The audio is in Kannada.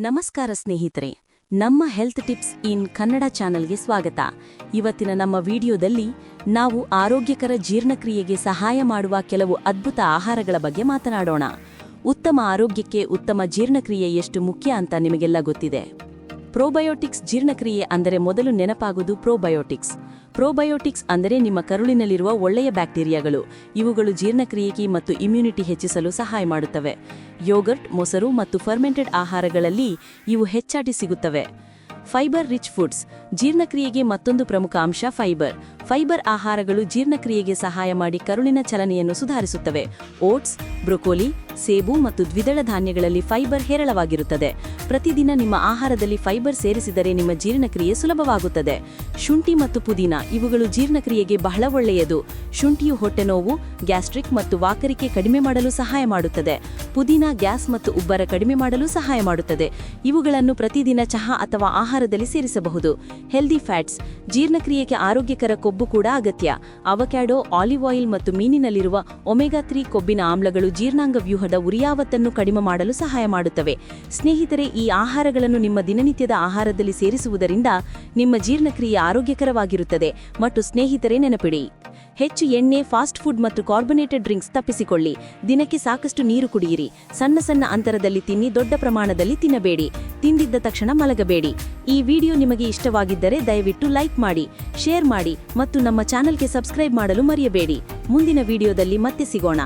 ನಮಸ್ಕಾರ ಸ್ನೇಹಿತರೆ, ನಮ್ಮ ಹೆಲ್ತ್ ಟಿಪ್ಸ್ ಇನ್ ಕನ್ನಡ ಚಾನೆಲ್ಗೆ ಸ್ವಾಗತ. ಇವತ್ತಿನ ನಮ್ಮ ವಿಡಿಯೋದಲ್ಲಿ ನಾವು ಆರೋಗ್ಯಕರ ಜೀರ್ಣಕ್ರಿಯೆಗೆ ಸಹಾಯ ಮಾಡುವ ಕೆಲವು ಅದ್ಭುತ ಆಹಾರಗಳ ಬಗ್ಗೆ ಮಾತನಾಡೋಣ. ಉತ್ತಮ ಆರೋಗ್ಯಕ್ಕೆ ಉತ್ತಮ ಜೀರ್ಣಕ್ರಿಯೆ ಎಷ್ಟು ಮುಖ್ಯ ಅಂತ ನಿಮಗೆಲ್ಲ ಗೊತ್ತಿದೆ. ಪ್ರೋಬಯೋಟಿಕ್ಸ್ ಜೀರ್ಣಕ್ರಿಯೆ ಅಂದರೆ ಮೊದಲು ನೆನಪಾಗುವುದು ಪ್ರೋಬಯೋಟಿಕ್ಸ್ ಪ್ರೋಬಯೋಟಿಕ್ಸ್ ಅಂದರೆ ನಿಮ್ಮ ಕರುಳಿನಲ್ಲಿರುವ ಒಳ್ಳೆಯ ಬ್ಯಾಕ್ಟೀರಿಯಾಗಳು. ಇವುಗಳು ಜೀರ್ಣಕ್ರಿಯೆಗೆ ಮತ್ತು ಇಮ್ಯುನಿಟಿ ಹೆಚ್ಚಿಸಲು ಸಹಾಯ ಮಾಡುತ್ತವೆ. ಯೋಗರ್ಟ್ ಮೊಸರು ಮತ್ತು ಫರ್ಮೆಂಟೆಡ್ ಆಹಾರಗಳಲ್ಲಿ ಇವು ಹೆಚ್ಚಾಗಿ ಸಿಗುತ್ತವೆ. ಫೈಬರ್ ರಿಚ್ ಫುಡ್ಸ್ ಜೀರ್ಣಕ್ರಿಯೆಗೆ ಮತ್ತೊಂದು ಪ್ರಮುಖ ಅಂಶ ಫೈಬರ್ ಫೈಬರ್ ಆಹಾರಗಳು ಜೀರ್ಣಕ್ರಿಯೆಗೆ ಸಹಾಯ ಮಾಡಿ ಕರುಳಿನ ಚಲನೆಯನ್ನು ಸುಧಾರಿಸುತ್ತವೆ. ಓಟ್ಸ್ ಬ್ರೊಕೋಲಿ, ಸೇಬು ಮತ್ತು ದ್ವಿದಳ ಧಾನ್ಯಗಳಲ್ಲಿ ಫೈಬರ್ ಹೇರಳವಾಗಿರುತ್ತದೆ. ಪ್ರತಿದಿನ ನಿಮ್ಮ ಆಹಾರದಲ್ಲಿ ಫೈಬರ್ ಸೇರಿಸಿದರೆ ನಿಮ್ಮ ಜೀರ್ಣಕ್ರಿಯೆ ಸುಲಭವಾಗುತ್ತದೆ. ಶುಂಠಿ ಮತ್ತು ಪುದೀನ, ಇವುಗಳು ಜೀರ್ಣಕ್ರಿಯೆಗೆ ಬಹಳ ಒಳ್ಳೆಯದು. ಶುಂಠಿಯು ಹೊಟ್ಟೆ ನೋವು, ಗ್ಯಾಸ್ಟ್ರಿಕ್ ಮತ್ತು ವಾಕರಿಕೆ ಕಡಿಮೆ ಮಾಡಲು ಸಹಾಯ ಮಾಡುತ್ತದೆ. ಪುದೀನ, ಗ್ಯಾಸ್ ಮತ್ತು ಉಬ್ಬರ ಕಡಿಮೆ ಮಾಡಲು ಸಹಾಯ ಮಾಡುತ್ತದೆ. ಇವುಗಳನ್ನು ಪ್ರತಿದಿನ ಚಹಾ ಅಥವಾ ಆಹಾರದಲ್ಲಿ ಸೇರಿಸಬಹುದು. ಹೆಲ್ದಿ ಫ್ಯಾಟ್ಸ್, ಜೀರ್ಣಕ್ರಿಯೆಗೆ ಆರೋಗ್ಯಕರ ಕೊಬ್ಬು ಕೂಡ ಅಗತ್ಯ. ಅವಕ್ಯಾಡೋ, ಆಲಿವ್ ಆಯಿಲ್ ಮತ್ತು ಮೀನಿನಲ್ಲಿರುವ ಒಮೆಗಾ ತ್ರೀ ಕೊಬ್ಬಿನ ಆಮ್ಲಗಳು ಜೀರ್ಣಾಂಗ ವ್ಯೂಹದ ಉರಿಯಾವತ್ತನ್ನು ಕಡಿಮೆ ಮಾಡಲು ಸಹಾಯ ಮಾಡುತ್ತವೆ. ಸ್ನೇಹಿತರೆ, ಈ ಆಹಾರಗಳನ್ನು ನಿಮ್ಮ ದಿನನಿತ್ಯದ ಆಹಾರದಲ್ಲಿ ಸೇರಿಸುವುದರಿಂದ ನಿಮ್ಮ ಜೀರ್ಣಕ್ರಿಯೆ ಆರೋಗ್ಯಕರವಾಗಿರುತ್ತದೆ. ಮತ್ತು ಸ್ನೇಹಿತರೆ, ನೆನಪಿಡಿ, ಹೆಚ್ಚು ಎಣ್ಣೆ, ಫಾಸ್ಟ್ ಫುಡ್ ಮತ್ತು ಕಾರ್ಬೊನೇಟೆಡ್ ಡ್ರಿಂಕ್ಸ್ ತಪ್ಪಿಸಿಕೊಳ್ಳಿ. ದಿನಕ್ಕೆ ಸಾಕಷ್ಟು ನೀರು ಕುಡಿಯಿರಿ. ಸಣ್ಣ ಸಣ್ಣ ಅಂತರದಲ್ಲಿ ತಿನ್ನಿ, ದೊಡ್ಡ ಪ್ರಮಾಣದಲ್ಲಿ ತಿನ್ನಬೇಡಿ. ತಿಂದಿದ್ದ ತಕ್ಷಣ ಮಲಗಬೇಡಿ. ಈ ವಿಡಿಯೋ ನಿಮಗೆ ಇಷ್ಟವಾಗಿದ್ದರೆ ದಯವಿಟ್ಟು ಲೈಕ್ ಮಾಡಿ, ಶೇರ್ ಮಾಡಿ ಮತ್ತು ನಮ್ಮ ಚಾನೆಲ್ಗೆ ಸಬ್ಸ್ಕ್ರೈಬ್ ಮಾಡಲು ಮರೆಯಬೇಡಿ. ಮುಂದಿನ ವಿಡಿಯೋದಲ್ಲಿ ಮತ್ತೆ ಸಿಗೋಣ.